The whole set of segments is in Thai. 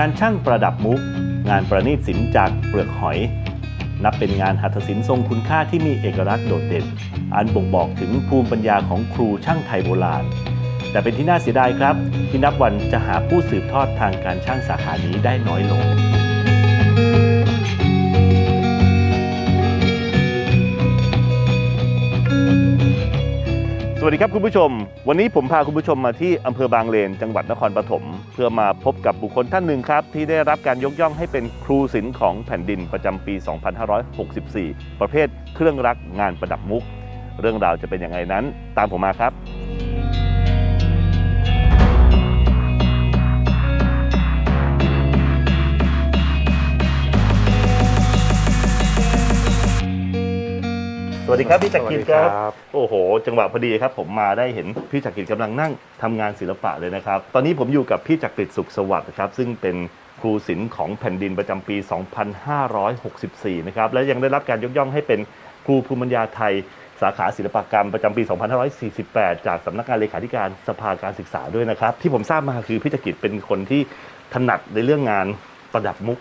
งานช่างประดับมุก งานประณีตศิลป์จากเปลือกหอย นับเป็นงานหัตถศิลป์ทรงคุณค่าที่มีเอกลักษณ์โดดเด่น อันบ่งบอกถึงภูมิปัญญาของครูช่างไทยโบราณ แต่เป็นที่น่าเสียดายครับ ที่นับวันจะหาผู้สืบทอดทางการช่างสาขานี้ได้น้อยลง สวัสดีครับคุณผู้ชม วันนี้ผมพาคุณผู้ชมมาที่อำเภอบางเลน จังหวัดนครปฐมเพื่อมาพบกับบุคคลท่านหนึ่งครับ ที่ได้รับการยกย่องให้เป็นครูศิลป์ของแผ่นดินประจำปี 2564 ประเภทเครื่องรักงานประดับมุก เรื่องราวจะเป็นอย่างไรนั้น ตามผมมาครับ วัสดีครับพี่จักรินครับ โอ้โห จังหวะพอดีครับ ผมมาได้เห็นพี่จักริดกำลังนั่งทำงานศิลปะเลยนะครับ ตอนนี้ผมอยู่กับพี่จักริดสุขสวัสดิ์นะครับซึ่งเป็นครูศิลป์ของแผ่นดินประจำปี 2564 นะครับ และยังได้รับการยกย่องให้เป็นครูภูมิปัญญาไทย สาขาศิลปกรรมประจำปี 2548 จากสำนักงานเลขาธิการสภาการศึกษาด้วยนะครับ ที่ผมทราบมาคือพี่จักริดเป็นคนที่ถนัดในเรื่องงานประดับมุก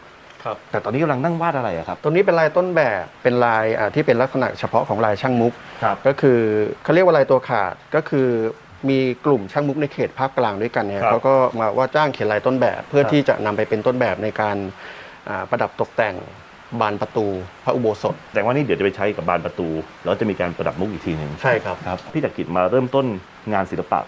ครับ แต่ตอนนี้กำลังนั่งวาดอะไรอะครับ ตัวนี้เป็นลายต้นแบบเป็นลายอ่าที่เป็นลักษณะเฉพาะของลายช่างมุก ครับ ก็คือเขาเรียกว่าลายตัวขาดก็คือมีกลุ่มช่างมุกในเขตภาคกลางด้วยกันเนี่ยครับเขาก็มาว่าจ้างเขียนลายต้นแบบ เพื่อครับ ที่จะนำไปเป็นต้นแบบในการอ่าประดับตกแต่งบานประตู พระอุโบสถแต่ว่านี่เดี๋ยวจะไปใช้กับบานประตู แล้วจะมีการประดับมุกอีกทีหนึ่งใช่ครับ ครับพี่จักริดมาเริ่มต้นงานศิลปะ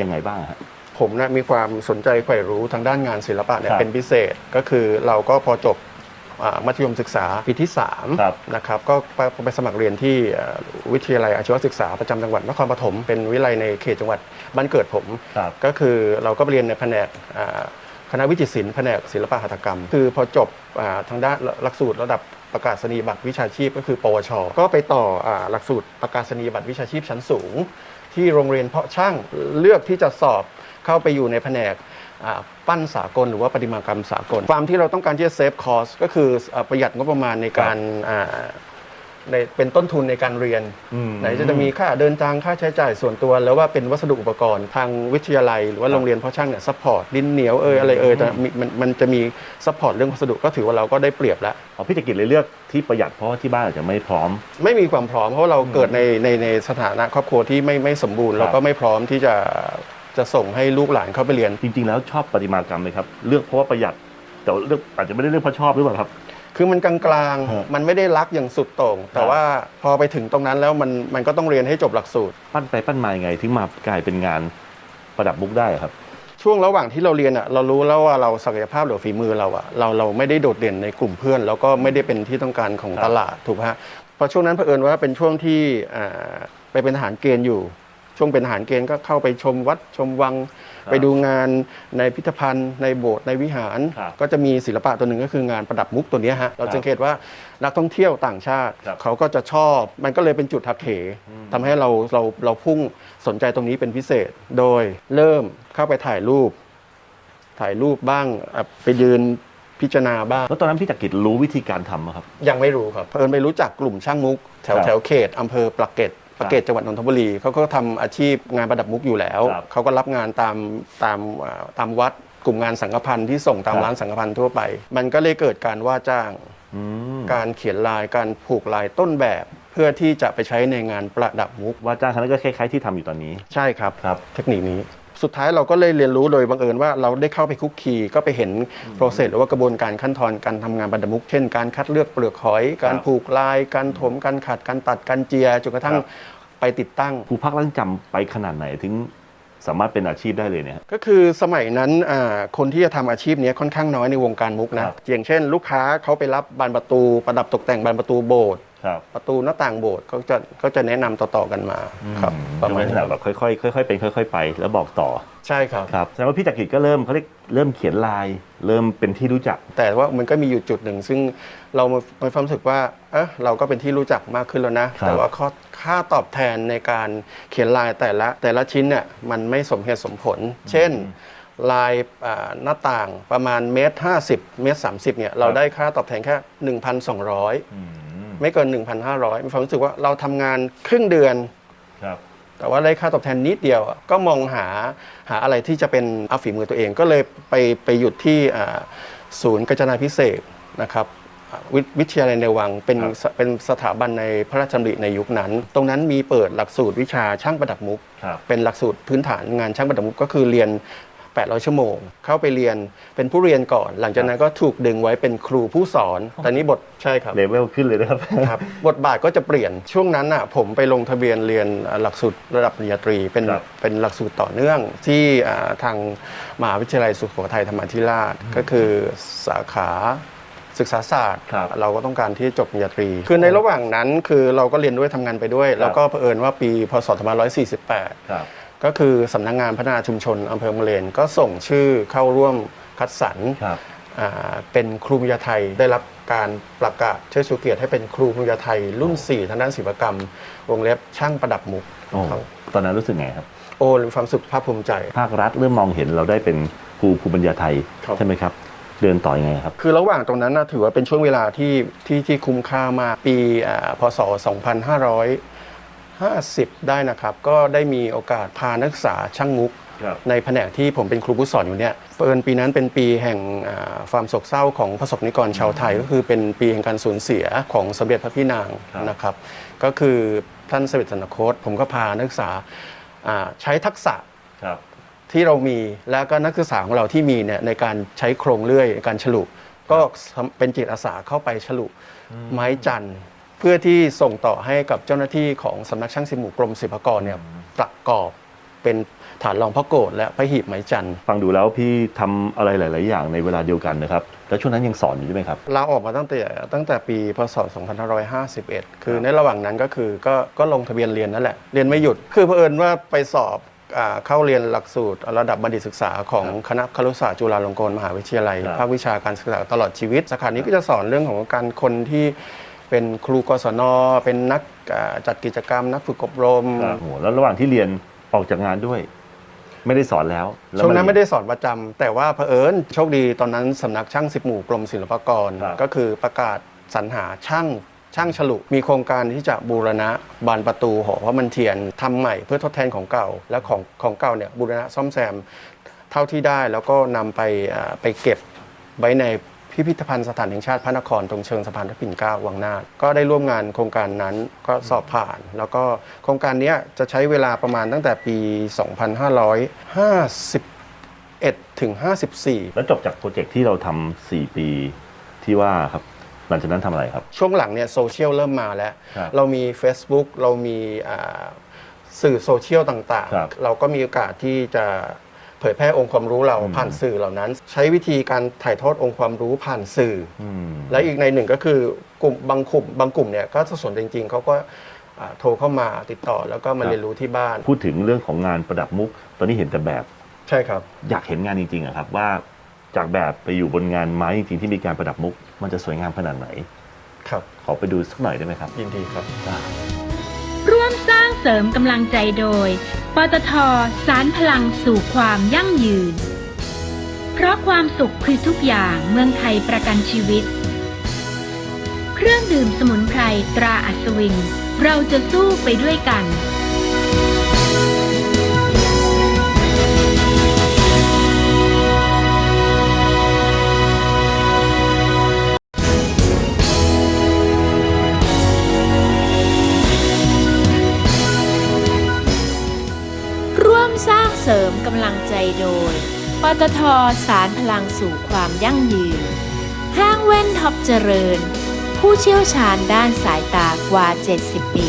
ยังไงบ้างฮะ ผมนะมีความสนใจใฝ่รู้ทางด้านงานศิลปะเนี่ยครับเป็นพิเศษก็คือเราก็พอจบอ่ามัธยมศึกษาปีที่ครับ 3นะครับก็ไปไปสมัครเรียนที่เอ่อวิทยาลัยอาชีวศึกษาประจำจังหวัดนครปฐมเป็นวิทยาลัยในเขตจังหวัดบ้านเกิดผม ครับ ก็คือเราก็ไปเรียนในแผนกอ่าคณะวิจิตรศิลป์แผนกศิลปหัตถกรรม คือพอจบอ่าทางด้านหลักสูตรระดับประกาศนียบัตรวิชาชีพก็คือ ปวช ก็ไปต่ออาหลักสูตรประกาศนียบัตรวิชาชีพชั้นสูง ที่โรงเรียนเพาะช่างเลือกที่จะสอบ เข้าไปอยู่ในแผนกอ่าปั้นสากลหรือว่าประติมากรรมสากล ความที่เราต้องการที่จะเซฟคอสก็คืออ่าประหยัดงบประมาณในการอ่าในเป็นต้นทุนในการเรียนอืมไหนจะจะมีค่าเดินทางค่าใช้จ่ายส่วนตัว แล้วว่าเป็นวัสดุอุปกรณ์ทางวิทยาลัย หรือว่าโรงเรียนเพาะช่างเนี่ยซัพพอร์ตดินเหนียวเอยอะไรเอยแต่มีมันมันจะมีซัพพอร์ตเรื่องวัสดุก็ถือว่าเราก็ได้เปรียบแล้วอ๋อพี่จักริดเลยเลือกที่ประหยัดเพราะว่าที่บ้านอาจจะไม่พร้อม ไม่มีความพร้อมเพราะว่าเราเกิดในในในสถานะครอบครัวที่ไม่ไม่สมบูรณ์ครับเราก็ไม่พร้อมที่จะ จะส่งให้ลูกหลานเข้าไปเรียน จริง ๆ แล้วชอบประติมากรรมไหมครับ เลือกเพราะว่าประหยัด แต่ว่าเลือกอาจจะไม่ได้เลือกเพราะชอบหรือเปล่าครับ คือมันกลางฮะ ๆ มันไม่ได้รักอย่างสุดโต่ง แต่ว่าพอไปถึงตรงนั้นแล้วมันมันก็ต้องเรียนให้จบหลักสูตร ปั้นไปปั้นมายังไงถึงมากลายเป็นงานประดับมุกได้อะครับ ช่วงระหว่างที่เราเรียนอะเรารู้แล้วว่าเราศักยภาพหรือฝีมือเราอะเราเราไม่ได้โดดเด่นในกลุ่มเพื่อน แล้วก็ไม่ได้เป็นที่ต้องการของครับตลาดถูกไหมฮะเพราะช่วงนั้นเผอิญว่าเป็นช่วงที่อ่าไปเป็นทหารเกณฑ์อยู่ ช่วงเป็นทหารเกณฑ์ก็เข้าไปชมวัดชมวัง ไปดูงานในพิพิธภัณฑ์ ในโบสถ์ในวิหาร ครับก็จะมีศิลปะตัวหนึ่งก็คืองานประดับมุกตัวเนี้ยฮะเราครับสังเกตว่านักท่องเที่ยวต่างชาติ ครับเขาก็จะชอบมันก็เลยเป็นจุดทักเขอืมทำให้เราเราเราพุ่งสนใจตรงนี้เป็นพิเศษโดยเริ่มเข้าไปถ่ายรูป ถ่ายรูปบ้างอะไปยืนพิจารณาบ้าง แล้วตอนนั้นพี่จักริดรู้วิธีการทำอะครับ ยังไม่รู้ครับเพิ่นไปรู้จักกลุ่มช่างมุก แถวครับ แถวเขตอำเภอปลักเกร็ด ปลักเกร็ดจังหวัดนนทบุรีเขาก็ทำอาชีพงานประดับมุกอยู่แล้วครับเขาก็รับงานตามตามอ่าตามวัดกลุ่มงานสังฆพันธ์ที่ส่งตามครับร้านสังฆพันธ์ทั่วไป มันก็เลยเกิดการว่าจ้างอืมการเขียนลายการผูกลายต้นแบบเพื่อที่จะไปใช้ในงานประดับมุกว่าจ้างครั้งนั้นก็คล้ายๆที่ทำอยู่ตอนนี้ ใช่ครับครับ เทคนิคนี้ สุดท้ายเราก็เลยเรียนรู้โดยบังเอิญว่าเราได้เข้าไปคุกคีก็ไปเห็นโปรเซสหรือว่ากระบวนการขั้นตอนการทำงานประดับมุกเช่นการคัดเลือกเปลือกหอย การผูกลาย การถมการขัดการตัดการเจียจนกระทั่งครับไปติดตั้งครูพักรังจำไปขนาดไหนถึงสามารถเป็นอาชีพได้เลยเนี่ยก็คือสมัยนั้นอ่าคนที่จะทำอาชีพนี้ค่อนข้างน้อยในวงการมุกนะครับอย่างเช่น ลูกค้าเขาไปรับบานประตู ประดับตกแต่งบานประตูโบสถ์ ครับประตูหน้าต่างโบสถ์ก็จะก็จะแนะนำต่อๆกันมาครับประมาณลักษนี้ณะแบบค่อยๆค่อยๆเป็นค่อย ๆ ไป แล้วบอกต่อใช่ครับ ครับแสดงว่าพี่จักริดก็เริ่มเขาเรียกเริ่มเขียนลาย เริ่มเป็นที่รู้จัก แต่ว่ามันก็มีอยู่จุดหนึ่ง ซึ่งเรามีความรู้สึกว่าเอะเราก็เป็นที่รู้จักมากขึ้นแล้วนะ ครับ แต่ว่าข้อค่าตอบแทนในการเขียนลายแต่ละแต่ละชิ้นเนี่ยมันไม่สมเหตุสมผล เช่น ลายอ่าหน้าต่างประมาณเมตรห้าสิบเมตรสามสิบเนี่ยเราได้ค่าตอบแทนแค่1,200อืม ไม่เกิน 1,500มีความรู้สึกว่าเราทำงานครึ่งเดือน ครับ แต่ว่าได้ค่าตอบแทนนิดเดียวอะก็มองหาหาอะไรที่จะเป็นเอาฝีมือตัวเองก็เลยไปไปหยุดที่อ่าศูนย์กาญจนาพิเศษกนะครับอ่าวิวิทยาลัยในวังเป็นครับ สเป็นสถาบันในพระราชดำริในยุคนั้น ตรงนั้นมีเปิดหลักสูตรวิชาช่างประดับมุก ครับ เป็นหลักสูตรพื้นฐานงานช่างประดับมุกก็คือเรียน 800 ชั่วโมง เข้าไปเรียนเป็นผู้เรียนก่อน หลังจากนั้นก็ถูกดึงไว้เป็นครูผู้สอนแต่นี้บทใช่ครับเลเวลขึ้นเลยนะครับครับบทบาทก็จะเปลี่ยนช่วงนั้นน่ะผมไปลงทะเบียนเรียนหลักสูตรระดับปริญญาตรีเป็นครับ เป็นหลักสูตรต่อเนื่องที่อ่าทางมหาวิทยาลัยสุโขทัยธรรมาธิราชก็คือสาขาศึกษาศาสตร์ ครับ เราก็ต้องการที่จบปริญญาตรี คือในระหว่างนั้นคือเราก็เรียนด้วยทำงานไปด้วย แล้วก็เผอิญว่าปีพศ 2548 ครับ ก็คือสำนักงานพัฒนาชุมชนอำเภอมะเรนก็ส่งชื่อเข้าร่วมคัดสรรครับอ่าเป็นครูปริญญาไทยได้รับการประกาศเชิดชูเกียรติให้เป็นครูปริญญาไทย รุ่น 4 ทางด้านศิลปกรรม วงเล็บช่างประดับมุกโอ้ครับตอนนั้นรู้สึกไงครับ โอ้มีความสุขภาคภูมิใจ ภาครัฐเริ่มมองเห็นเราได้เป็นครูภูมิปัญญาไทยครับใช่ไหมครับเดินต่อยังไงครับ คือระหว่างตรงนั้นนะถือว่าเป็นช่วงเวลาที่ที่ที่คุ้มค่ามากปีอ่าพศ 2550 ได้นะครับ ก็ได้มีโอกาสพานักศึกษาช่างมุก ครับ ในแผนกที่ผมเป็นครูผู้สอนอยู่เนี่ยเปิญปีนั้นเป็นปีแห่งอ่าความโศกเศร้าของประสบนิกรชาวไทย ก็คือเป็นปีแห่งการสูญเสียของสมเด็จพระพี่นางครับ นะครับ ก็คือท่านเสด็จสนคตผมก็พานักศึกษาอ่าใช้ทักษะ ครับ ที่เรามีแล้วก็นักศึกษาของเราที่มีเนี่ยในการใช้โครงเลื่อยในการฉลุ ก็เป็นจิตอาสาเข้าไปฉลุ ไม้จันทร์ เพื่อที่ส่งต่อให้กับเจ้าหน้าที่ของสำนักช่างสิบหมู่กรมศิลปากรเนี่ยประกอบเป็นฐานรองพระโกศและพระหีบไม้จันทร์ฟังดูแล้วพี่ทำอะไรหลาย ๆ อย่างในเวลาเดียวกันนะครับ แล้วช่วงนั้นยังสอนอยู่ใช่ไหมครับ ลาออกมาตั้งแต่ตั้งแต่ปีพศ 2551 คือครับในระหว่างนั้นก็คือก็ก็ลงทะเบียนเรียนนั่นแหละ เรียนไม่หยุด คือเผอิญว่าไปสอบอ่าเข้าเรียนหลักสูตรระดับบัณฑิตศึกษาของคณะครุศาสตร์จุฬาลงกรณ์มหาวิทยาลัย ครับ ภาควิชาการศึกษาตลอดชีวิต สาขานี้ก็จะสอนเรื่องของการคนที่ เป็นครูกศนเป็นนักอ่าจัดกิจกรรม นักฝึกอบรมโอ้โหแล้วระหว่างที่เรียนออกจากงานด้วย ไม่ได้สอนแล้วแล้ช่วงนั้นาไม่ได้สอนประจำแต่ว่าเผอิญโชคดีตอนนั้นสำนักช่างสิบหมู่กรมศิลปากรครับก็คือประกาศสรรหาช่างช่างฉลุมีโครงการที่จะบูรณะบานประตูหอพระมันเทียนทำใหม่เพื่อทดแทนของเก่า และของของเก่าเนี่ยบูรณะซ่อมแซมเท่าที่ได้แล้วก็นำไปอ่าไปเก็บไว้ใน พิพิธภัณฑ์สถานแห่งชาติพระนครตรงเชิงสะพานพระปิ่นเกล้าวังนาถก็ได้ร่วมงานโครงการนั้นก็สอบผ่าน แล้วก็โครงการเนี้ยจะใช้เวลาประมาณตั้งแต่ปี 2551ถึง54 แล้วจบจากโปรเจกต์ที่เราทำ4ปีที่ว่าครับหลังจากนั้นทำอะไรครับ ช่วงหลังเนี่ยโซเชียลเริ่มมาแล้ว ครับเรามี Facebook เรามีอ่าสื่อโซเชียลต่างครับ ๆ เราก็มีโอกาสที่จะ เผยแพร่องค์ความรู้เราอืมผ่านสื่อเหล่านั้น ใช้วิธีการถ่ายทอดองค์ความรู้ผ่านสื่อออืมและอีกในหนึ่งก็คือกลุ่มบางกลุ่มบางกลุ่มเนี่ยก็สนใจจริง ๆเขาก็อ่าโทรเข้ามาติดต่อแล้วก็มาเรียนรู้ที่บ้าน พูดถึงเรื่องของงานประดับมุก ตอนนี้เห็นแต่แบบใช่ครับ อยากเห็นงานจริงๆอะครับว่าจากแบบไปอยู่บนงานไม้จริงๆที่มีการประดับมุก มันจะสวยงามขนาดไหน ครับ ขอไปดูสักหน่อยได้ไหมครับ ยินดีครับร่วมส เสริมกำลังใจโดย ปตทสารพลังสู่ความยั่งยืน เพราะความสุขคือทุกอย่างเมืองไทยประกันชีวิต เครื่องดื่มสมุนไพรตราอัศวิน เราจะสู้ไปด้วยกัน สร้างเสริมกำลังใจโดย ปตทสารพลังสู่ความยั่งยืน ห้างแว่นท็อปเจริญ ผู้เชี่ยวชาญด้านสายตากว่า 70 ปี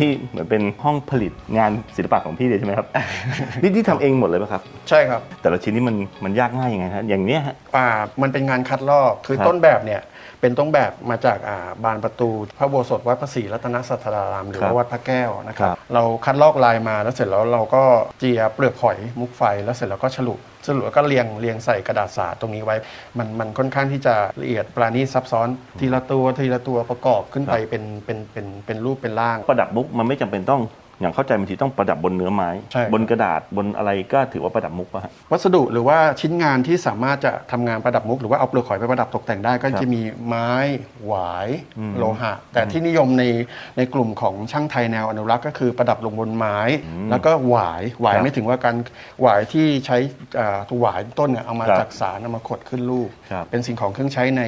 นี่เหมือนเป็นห้องผลิตงานศิลปะของพี่เลยใช่ไหมครับ นี่ที่ทำเองหมดเลยไหมครับ ใช่ครับ แต่ละชิ้นนี่มันมันยากง่ายยังไงฮะอย่างเนี้ยฮะ อ่ามันเป็นงานคัดลอกคือครับ ต้นแบบเนี่ยเป็นต้นแบบมาจากอ่าบานประตู พระอุโบสถวัดพระศรีรัตนสัทธารามหรือครับว่าวัดพระแก้วนะครัครับบเราคัดลอกลายมาแล้วเสร็จแล้วเราก็เจียเปลือกหอยมุกไฟแล้วเสร็จแล้วก็ฉลุ ฉลุแล้วก็เรียงเรียงใส่กระดาษสาตรงนี้ไว้ มันมันค่อนข้างที่จะละเอียดปราณีตซับซ้อนทีละตัวทีละตัวประกอบขึ้นไปเป็นเป็นเป็นเป็นรูปเป็นร่าง ประดับมุกมันไม่จำเป็นต้องอย่างเข้าใจบางทีต้องประดับบนเนื้อไม้ ใช่ครับ บนกระดาษบนอะไรก็ถือว่าประดับมุกป่ะฮะ วัสดุหรือว่าชิ้นงานที่สามารถจะทำงานประดับมุก หรือว่าเอาเปลือกหอยไปประดับตกแต่งได้ก็ครับจะมีไม้หวาย อืม โลหะ แต่ที่นิยมในในกลุ่มของช่างไทยแนวอนุรักษ์ก็คือประดับลงบนไม้อืมแล้วก็หวายหวายครับไม่ถึงว่าการหวายที่ใช้อ่าตัวหวายต้นเนี่ยเอามาครับจักสารเอามาขดขึ้นรูป ครับเป็นสิ่งของเครื่องใช้ใน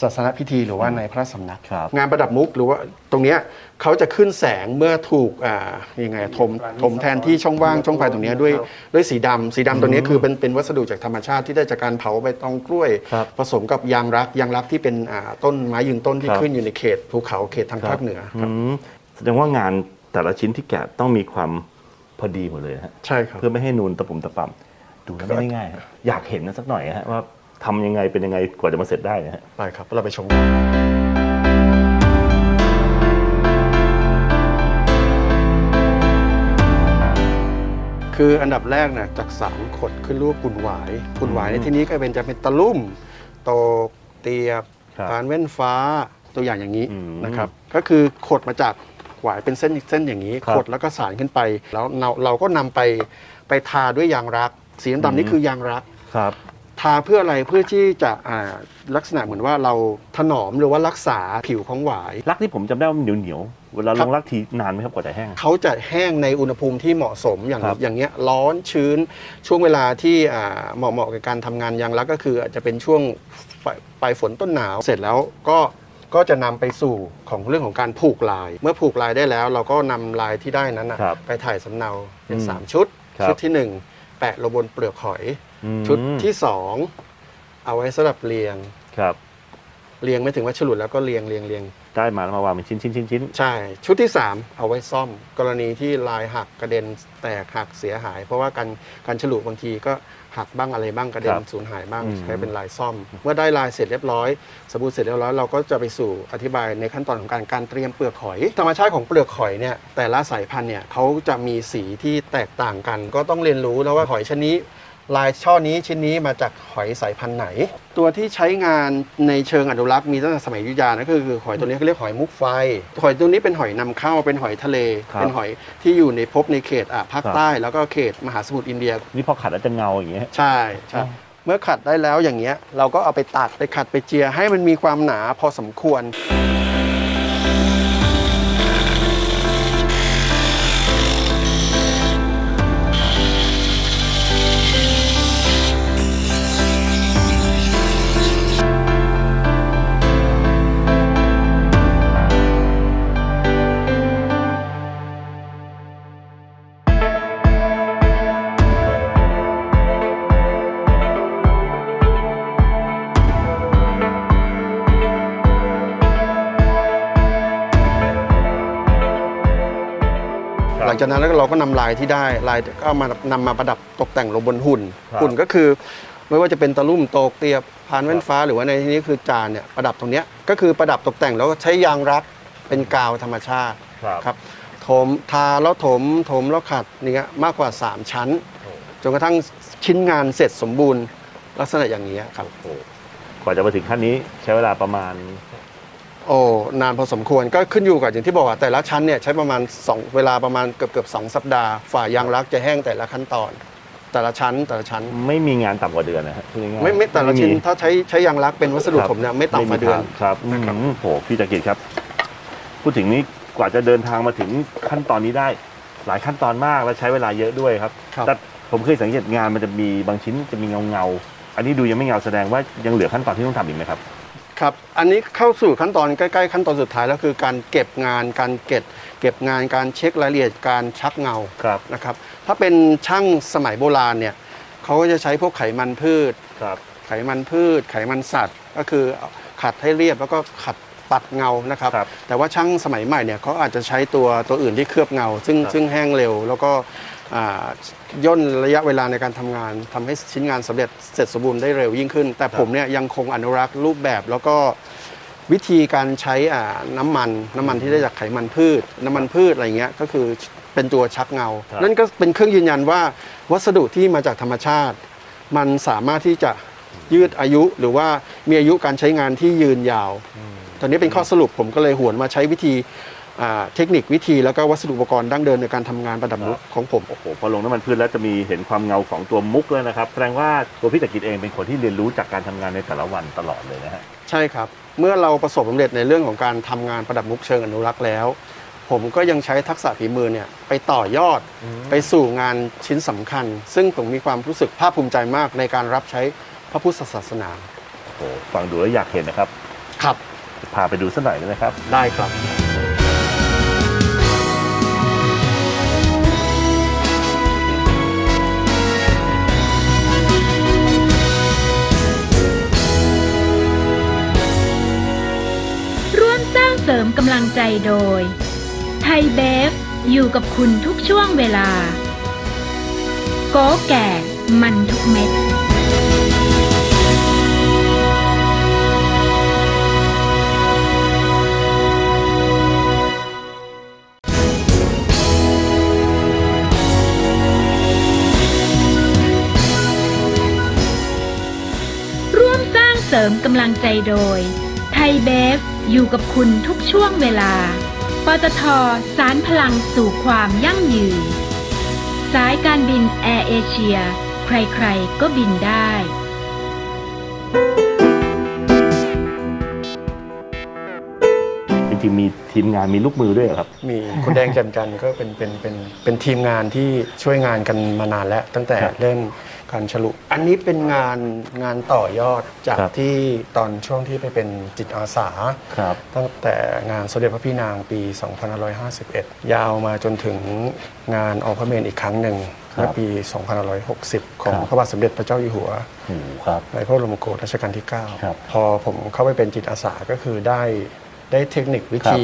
ศาสนพิธีหรือว่าในพระสำนัก ครับ งานประดับมุกหรือว่าตรงเนี้ย เขาจะขึ้นแสงเมื่อถูกอ่ายังไงถมถมแทนที่ช่องว่างช่องไฟตรงเนี้ยด้วยด้วยสีดำสีดำตัวเนี้ยคือเป็นเป็นวัสดุจากธรรมชาติที่ได้จากการเผาใบตองกล้วย ครับผสมกับยางรักยางรักที่เป็นอ่าต้นไม้ยืนต้นที่ครับ ขึ้นอยู่ในเขตภูเขาเขตทางภาคเหนือครับ อืมแสดงว่างานแต่ละชิ้นที่แกะต้องมีความพอดีหมดเลยฮะ ใช่ครับ เพื่อไม่ให้นูนตะปุ่มตะป่ำดูแล้วไม่ได้ง่ายฮะอยากเห็นนะสักหน่อยฮะว่าทำยังไงเป็นยังไงกว่าจะมาเสร็จได้นะฮะ ไปครับ เราไปชมกัน คืออันดับแรกเนี่ยจากสารขดขึ้นรูปกุนหวายกุนหวายในที่นี้ก็เป็นจะเป็นตะลุ่มโตกเตียบครับการเว้นฟ้าตัวอย่างอย่างนี้อืม นะครับ ก็คือขดมาจากหวายเป็นเส้นเส้นอย่างนี้ ครับขดแล้วก็สารขึ้นไป แล้วเราเราก็นำไปไปทาด้วยยางรัก สีดำๆนี่คือยางรัก ครับ ทาเพื่ออะไรเพื่อที่จะอ่าลักษณะเหมือนว่าเราถนอมหรือว่ารักษาผิวของหวาย รักที่ผมจำได้ว่ามันเหนียวเหนียวๆ เวลาครัลบงรักทีนานไหมครับกว่าจะแห้ง เขาจะแห้งในอุณหภูมิที่เหมาะสมอย่างครับอย่างเงี้ยร้อนชื้นช่วงเวลาที่อ่าเหมาะเหมาะกับการทำงานยางรักก็คืออาจจะเป็นช่วงปลายปลายฝนต้นหนาวเสร็จแล้วก็ก็จะนำไปสู่ของเรื่องของการผูกลาย เมื่อผูกลายได้แล้ว เราก็นำลายที่ได้นั้นนะครับไปถ่ายสำเนาเป็นอืมสามชุด ครับ ชุดที่หนึ่งแปะลงบนเปลือกหอย อืมชุดที่สองเอาไว้สำหรับเรียง ครับ เรียงไม่ถึงว่าฉลุดแล้วก็เรียงเรียงเรียง ได้มาแล้วมาวางเป็นชิ้นชิ้นชิ้นชิ้นใช่ ชุดที่ 3 เอาไว้ซ่อม กรณีที่ลายหักกระเด็นแตกหักเสียหาย เพราะว่าการการฉลุบางทีก็หักบ้างอะไรบ้างกระเด็นสูญหายบ้างใช้เป็นลายซ่อม เมื่อได้ลายเสร็จเรียบร้อยสมบูรณ์เสร็จเรียบร้อยเราก็จะไปสู่อธิบายในขั้นตอนของการการเตรียมเปลือกหอย ธรรมชาติของเปลือกหอยเนี่ยแต่ละสายพันธุ์เนี่ยเขาจะมีสีที่แตกต่างกัน ก็ต้องเรียนรู้แล้วว่าหอยชนิด ลายช่อนี้ชิ้นนี้มาจากหอยสายพันธุ์ไหน ตัวที่ใช้งานในเชิงอนุรักษ์มีตั้งแต่สมัยอยุธยานะคือคือหอยตัวนี้เขาเรียกหอยมุกไฟ หอยตัวนี้เป็นหอยนำเข้าเป็นหอยทะเลเป็นหอยที่อยู่ในพบในเขตอะภาคใต้แล้วก็เขตมหาสมุทรอินเดีย นี่พอขัดแล้วจะเงาอย่างเงี้ย ใช่ใช่อ๋อ เมื่อขัดได้แล้วอย่างเงี้ย เราก็เอาไปตัดไปขัดไปเจียให้มันมีความหนาพอสมควร จากนั้นแล้วเราก็นำลายที่ได้ลายก็เอามานำมาประดับตกแต่งลงบนหุ่น ครับหุ่นก็คือ ไม่ว่าจะเป็นตะลุ่มโตกเตียบพานแว่นฟ้า หรือว่าในที่นี้คือจานเนี่ยประดับตรงเนี้ยก็คือประดับตกแต่งแล้วก็ใช้ยางรัดเป็นกาวธรรมชาติครับ ครับถมทาแล้วถมถมแล้วขัดนี่ยมากกว่า 3 ชั้นจนกระทั่งชิ้นงานเสร็จสมบูรณ์ลักษณะอย่างนี้ครับโอ้กว่าจะมาถึงขั้นนี้ใช้เวลาประมาณ โอ้นานพอสมควรก็ขึ้นอยู่กับอย่างที่บอกว่าแต่ละชั้นเนี่ยใช้ประมาณสองเวลาประมาณเกือบเกือบสองสัปดาห์ฝ่ายางรักจะแห้งแต่ละขั้นตอน แต่ละชั้นแต่ละชั้นไม่มีงานต่ำกว่าเดือนนะฮะพูดง่ายๆไม่ไม่แต่ละชิ้นมีถ้าใช้ใช้ยางรักเป็นวัสดุครับถมเนี่ยไม่ต่ำกว่าเดือนทงครับอืนะครับมโหพี่จักริดครับ พูดถึงนี้กว่าจะเดินทางมาถึงขั้นตอนนี้ได้ หลายขั้นตอนมากและใช้เวลาเยอะด้วยครับครับแต่ผมเคยสังเกตงานมันจะมีบางชิ้นจะมีเงาเงาๆอันนี้ดูยังไม่เงาแสดงว่ายังเหลือขั้นตอนที่ต้องทำอีกไหมครับ ครับ อันนี้เข้าสู่ขั้นตอนใกล้ๆ ขั้นตอนสุดท้ายแล้วคือการเก็บงานการเก็บเก็บงานการเช็ครายละเอียดการชักเงาครับ นะครับ ถ้าเป็นช่างสมัยโบราณเนี่ยเขาก็จะใช้พวกไขมันพืช ครับ ไขมันพืช ไขมันสัตว์ ก็คือขัดให้เรียบแล้วก็ขัดปัดเงานะครับ ครับแต่ว่าช่างสมัยใหม่เนี่ยเขาอาจจะใช้ตัวตัวอื่นที่เคลือบเงา ซึ่งครับ ซึ่งแห้งเร็ว แล้วก็อ่า ย่นระยะเวลาในการทำงานทำให้ชิ้นงานสำเร็จเสร็จสมบูรณ์ได้เร็วยิ่งขึ้น แต่ผมเนี่ยยังคงอนุรักษ์รูปแบบแล้วก็วิธีการใช้อ่าน้ำมันน้ำมันที่ได้จากไขมันพืช น้ำมันพืชอะไรเงี้ยก็คือเป็นตัวชักเงาครับนั่นก็เป็นเครื่องยืนยันว่าวัสดุที่มาจากธรรมชาติ มันสามารถที่จะยืดอายุหรือว่ามีอายุการใช้งานที่ยืนยาว ตอนนี้เป็นข้อสรุปผมก็เลยหวนมาใช้วิธีอ่า เทคนิควิธีแล้วก็วัสดุอุปกรณ์ดั้งเดิมในการทำงานประดับมุกของผมโอ้โหพอลงน้ำมันพืชแล้วจะมีเห็นความเงาของตัวมุกเลยนะครับแสดงว่าตัวพี่จักริดเองเป็นคนที่เรียนรู้จากการทำงานในแต่ละวันตลอดเลยนะฮะใช่ครับ เมื่อเราประสบความสำเร็จในเรื่องของการทำงานประดับมุกเชิงอนุรักษ์แล้ว ผมก็ยังใช้ทักษะฝีมือเนี่ยไปต่อยอดไปสู่งานชิ้นสำคัญ ซึ่งผมมีความรู้สึกภาคภูมิใจมากในการรับใช้พระพุทธศาสนาโอ้โหฟังดูแล้วอยากเห็นนะครับ ครับพาไปดูสักหน่อยได้ไหมครับ ได้ครับ เสริมกำลังใจโดย ไทยเบฟ อยู่กับคุณทุกช่วงเวลา โกแก่ มันทุกเม็ด ร่วมสร้างเสริมกำลังใจโดย ไทยเบฟ อยู่กับคุณทุกช่วงเวลา ปตทสารพลังสู่ความยั่งยืน สายการบินแอร์เอเชีย ใครๆ ก็บินได้ จริงๆมีทีมงานมีลูกมือด้วยเหรอครับ มีคุณแดงแจันจันทร์ก็เป็นเป็นเป็นเป็นทีมงานที่ช่วยงานกันมานานแล้ว ตั้งแต่ครับ เรื่อง การฉลุ อันนี้เป็นงานงานต่อยอดจากครับ ที่ตอนช่วงที่ไปเป็นจิตอาสา ครับ ตั้งแต่งานสมเด็จพระพี่นางปี 2551 ยาวมาจนถึงงานออกพระเมนอีกครั้งหนึ่งครับเมื่อปี 2560 ของครับ พระบาทสมเด็จพระเจ้าอยู่หัว โอ้โหครับ ในพระบรมโกศรัชกาลที่ ครับ9 พอผมเข้าไปเป็นจิตอาสาก็คือได้ได้เทคนิควิธี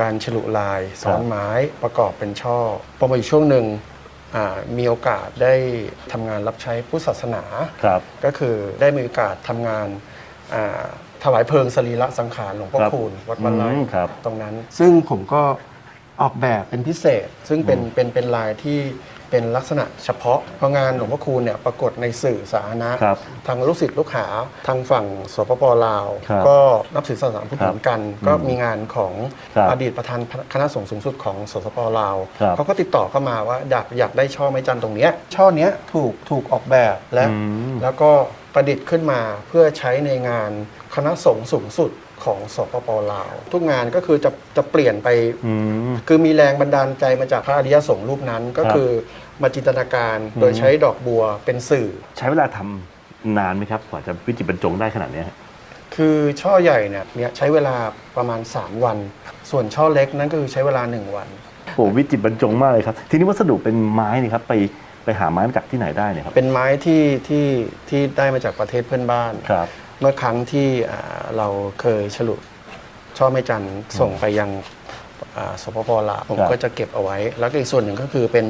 การฉลุลายซ้อนไม้ประกอบเป็นช่อพอมาอยู่ช่วงหนึ่งอ่า มีโอกาสได้ทำงานรับใช้พุทธศาสนา ครับก็คือได้มีโอกาสทำงานอ่าถวายเพลิงสรีระสังขารหลวงพ่อครับคูณวัดบ้านไร่อืมครับ ตรงนั้น ซึ่งผมก็ออกแบบเป็นพิเศษ ซึ่งเป็นเป็นเป็นลายที่ เป็นลักษณะเฉพาะเพราะงานหลวงพ่อคูณเนี่ยปรากฏในสื่อสาธารณะครับทางลูกศิษย์ลูกหาทางฝั่งสปปลาว ครับก็นับถือศาสนาพุทธครับเหมือนกัน ก็มีงานของครับอดีตประธานคณะสงฆ์สูงสุดของสสปลาวครับเขาก็ติดต่อเข้ามาว่าอยากอยากได้ช่อไม้จันทร์ตรงเนี้ยช่อเนี้ยถูกถูกออกแบบและอืม แล้วก็ประดิษฐ์ขึ้นมาเพื่อใช้ในงานคณะสงฆ์สูงสุด ของสปปลาว ทุกงานก็คือจะจะเปลี่ยนไป อืม คือมีแรงบันดาลใจมาจากพระอริยสงฆ์รูปนั้นก็ครับคือมาจินตนาการอืมโดยใช้ดอกบัวเป็นสื่อ ใช้เวลาทำนานไหมครับ กว่าจะวิจิตรบรรจงได้ขนาดเนี้ยฮะคือช่อใหญ่เนี่ยเนี่ยใช้เวลาประมาณ 3 วัน ส่วนช่อเล็กนั่นก็คือใช้เวลา 1 วัน โอ้โหวิจิตรบรรจงมากเลยครับ ทีนี้วัสดุเป็นไม้นี่ครับ ไปไปหาไม้มาจากที่ไหนได้เนี่ยครับเป็นไม้ที่ที่ที่ได้มาจากประเทศเพื่อนบ้าน ครับ เมื่อครั้งที่อ่าเราเคยฉลุช่อไม้จันทร์ส่งไปยังอ่าสปปลาวผมครับก็จะเก็บเอาไว้ แล้วก็อีกส่วนหนึ่งก็คือเป็น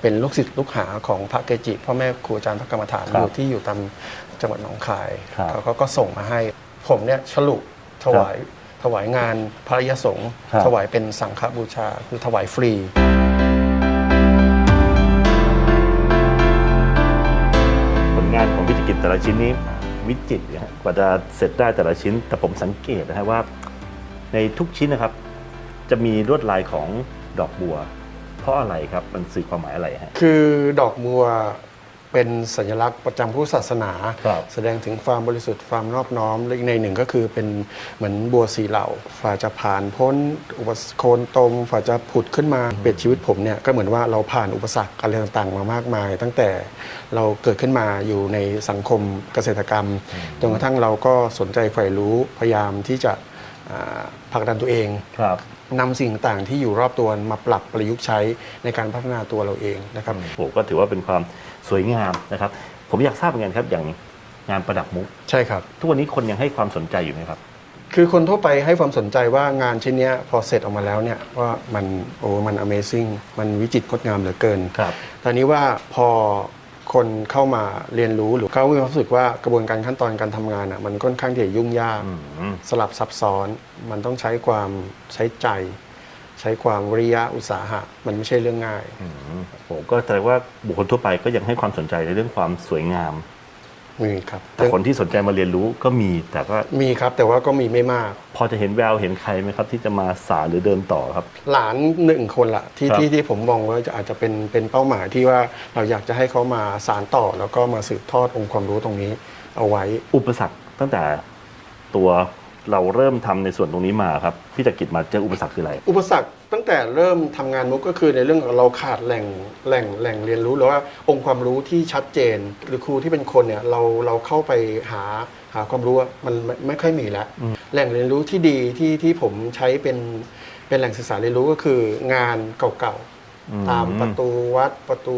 เป็นลูกศิษย์ลูกหาของพระเกจิพ่อแม่ครูอาจารย์พระกรรมฐานครับอยู่ที่อยู่ตามจังหวัดหนองคายครับเขาก็ก็ส่งมาให้ ผมเนี่ยฉลุถวายถวายงานพระอริยสงฆ์ครับถวายเป็นสังฆบูชาคือถวายฟรีผลงานของวิจิตรกิจแต่ละชิ้นนี้วิจิตรนะฮะ กว่าจะเสร็จได้แต่ละชิ้น แต่ผมสังเกตนะฮะว่า ในทุกชิ้นนะครับ จะมีลวดลายของดอกบัว เพราะอะไรครับมันสื่อความหมายอะไรฮะ คือดอกบัว เป็นสัญลักษณ์ประจำพุทธศาสนา ครับแสดงถึงความบริสุทธิ์ความนอบน้อมและอีกในหนึ่งก็คือเป็นเหมือนบัวสีเหล่าฝ่าจะผ่านพ้น อุปสรรคโคนตมฝ่าจะผุดขึ้นมาเปลี่ยนชีวิตผมเนี่ยก็เหมือนว่าเราผ่านอุปสรรคอะไรต่างๆ มามากมาย ตั้งแต่เราเกิดขึ้นมาอยู่ในสังคมเกษตรกรรมจนกระทั่งเราก็สนใจใฝ่รู้พยายามที่จะอ่าผลักดันตัวเอง ครับ นำสิ่งต่างๆที่อยู่รอบตัวมาปรับประยุกต์ใช้ในการพัฒนาตัวเราเองนะครับ ผมก็ถือว่าเป็นความ สวยงามนะครับ ผมอยากทราบเหมือนกันครับอย่างงานประดับมุก ใช่ครับ ทุกวันนี้คนยังให้ความสนใจอยู่ไหมครับ คือคนทั่วไปให้ความสนใจว่างานชิ้นเนี้ยพอเสร็จออกมาแล้วเนี่ยว่ามันโอ้มัน Amazing มันวิจิตรงดงามเหลือเกิน ครับ ตอนนี้ว่าพอคนเข้ามาเรียนรู้หรือเขามีความรู้สึกว่ากระบวนการขั้นตอนการทำงานอะมันค่อนข้างที่จะยุ่งยาก อืม สลับซับซ้อนมันต้องใช้ความใช้ใจ ใช้ความวิริยะอุตสาหะ มันไม่ใช่เรื่องง่ายอืมผมก็แสดงว่าบุคคลทั่วไปก็ยังให้ความสนใจในเรื่องความสวยงามมีครับแต่คนที่สนใจมาเรียนรู้ก็มีแต่ก็มีครับแต่ว่าก็มีไม่มาก พอจะเห็นแววเห็นใครไหมครับ ที่จะมาสารหรือเดินต่อครับ หลานหนึ่งคนละที่ครับที่ที่ผมมองว่าจะอาจจะเป็นเป็นเป้าหมายที่ว่าเราอยากจะให้เขามาสารต่อ แล้วก็มาสืบทอดองค์ความรู้ตรงนี้เอาไว้อุปสรรคตั้งแต่ตัว เราเริ่มทำในส่วนตรงนี้มาครับพี่จักริดมาเจออุปสรรคคืออะไร อุปสรรคตั้งแต่เริ่มทำงานมุกก็คือในเรื่องเราขาดแหล่งแหล่งแหล่งเรียนรู้หรือว่าองค์ความรู้ที่ชัดเจน หรือครูที่เป็นคนเนี่ยเราเราเข้าไปหาหาความรู้มันไม่ไม่ค่อยมีแล้วแหล่งเรียนรู้ที่ดีที่ที่ผมใช้เป็นเป็นแหล่งศึกษาเรียนรู้ก็คืองานเก่าๆ ตามประตูวัดประตู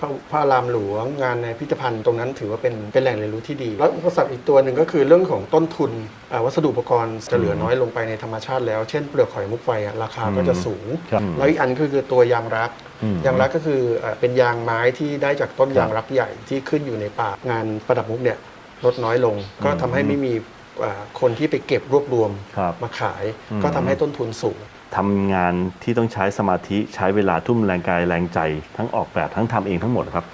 พระพระอารามหลวงงานในพิพิธภัณฑ์ตรงนั้นถือว่าเป็นเป็นแหล่งเรียนรู้ที่ดี แล้วอุปสรรคอีกตัวหนึ่งก็คือเรื่องของต้นทุนอ่าวัสดุอุปกรณ์จะเหลือน้อยลงไปในธรรมชาติแล้ว เช่นเปลือกหอยมุกไฟอะราคาก็จะสูง ครับ แล้วอีกอันก็คือตัวยางรัก อืม ยางรักก็คือเอ่อเป็นยางไม้ที่ได้จากต้นครับยางรักใหญ่ที่ขึ้นอยู่ในป่างานประดับมุกเนี่ยลดน้อยลง ก็ทำให้ไม่มีอ่าคนที่ไปเก็บรวบรวมครับมาขาย อืม ก็ทำให้ต้นทุนสูง ทำงานที่ต้องใช้สมาธิใช้เวลาทุ่มแรงกายแรงใจ ทั้งออกแบบทั้งทำเองทั้งหมดครับ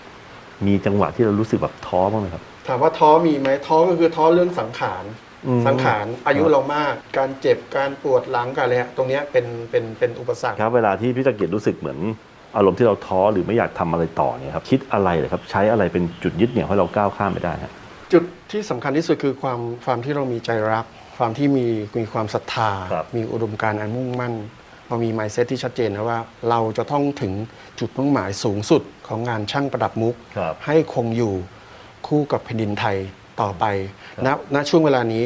มีจังหวะที่เรารู้สึกแบบท้อบ้างไหมครับ ถามว่าท้อมีไหมท้อก็คือท้อเรื่องสังขารอืมสังขารอายุครับเรามาก การเจ็บการปวดหลังการอะไรฮะตรงเนี้ยเป็นเป็นเป็นอุปสรรคครับ เวลาที่พี่จักริดรู้สึกเหมือนอารมณ์ที่เราท้อหรือไม่อยากทำอะไรต่อเนี่ยครับคิดอะไรเลยครับใช้อะไรเป็นจุดยึดเหนี่ยวให้เราก้าวข้ามไปได้ฮะจุดที่สำคัญที่สุดคือความความที่เรามีใจรัก ความที่มีมีความศรัทธา ครับ มีอุดมการณ์อันมุ่งมั่นเรามี mindset ที่ชัดเจนนะว่า เราจะต้องถึงจุดมุ่งหมายสูงสุดของงานช่างประดับมุก ครับ ให้คงอยู่คู่กับแผ่นดินไทยต่อไปครับณณช่วงเวลานี้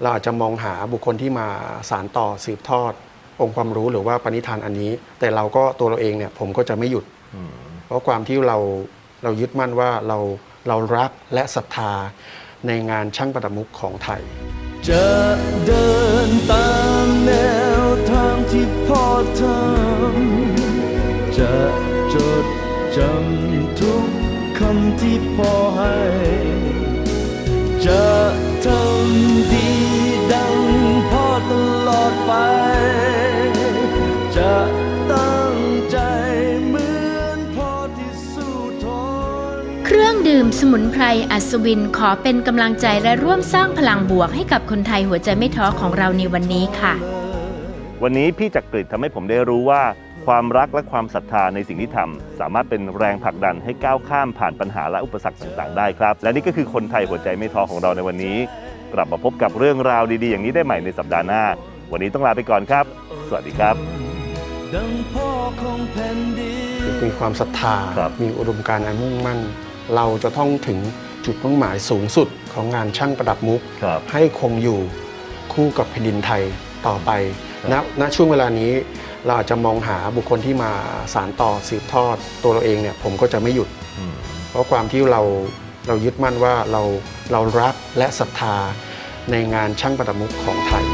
เราอาจจะมองหาบุคคลที่มาสารต่อสืบทอด องค์ความรู้หรือว่าปณิธานอันนี้ แต่เราก็ตัวเราเองเนี่ยผมก็จะไม่หยุด อืม เพราะความที่เราเรายึดมั่นว่าเราเรารักและศรัทธาในงานช่างประดับมุกของไทย จะเดินตามแนวทางที่พ่อทำจะจดจำทุกคำที่พ่อให้ จะทำดีดังพ่อตลอดไป ดื่มสมุนไพรอัศวินขอเป็นกำลังใจและร่วมสร้างพลังบวกให้กับคนไทยหัวใจไม่ท้อของเราในวันนี้ค่ะ วันนี้พี่จักริดทำให้ผมได้รู้ว่า ความรักและความศรัทธาในสิ่งที่ทำสามารถเป็นแรงผลักดันให้ก้าวข้ามผ่านปัญหาและอุปสรรคต่างๆได้ครับ และนี่ก็คือคนไทยหัวใจไม่ท้อของเราในวันนี้ กลับมาพบกับเรื่องราวดีๆ อย่างนี้ได้ใหม่ในสัปดาห์หน้า วันนี้ต้องลาไปก่อนครับ สวัสดีครับดังพ่อของแผ่นดินมีความศรัทธาครับมีอุดมการณ์อันมุ่งมั่น เราจะต้องถึงจุดมุ่งหมายสูงสุดของงานช่างประดับมุก ครับให้คงอยู่คู่กับแผ่นดินไทยต่อไปณณช่วงเวลานี้เราอาจจะมองหาบุคคลที่มาสารต่อสืบทอดตัวเราเองเนี่ยผมก็จะไม่หยุด อืม เพราะความที่เราเรายึดมั่นว่าเราเรารักและศรัทธาในงานช่างประดับมุกของไทย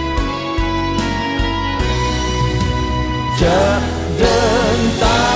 จะเดินตามแน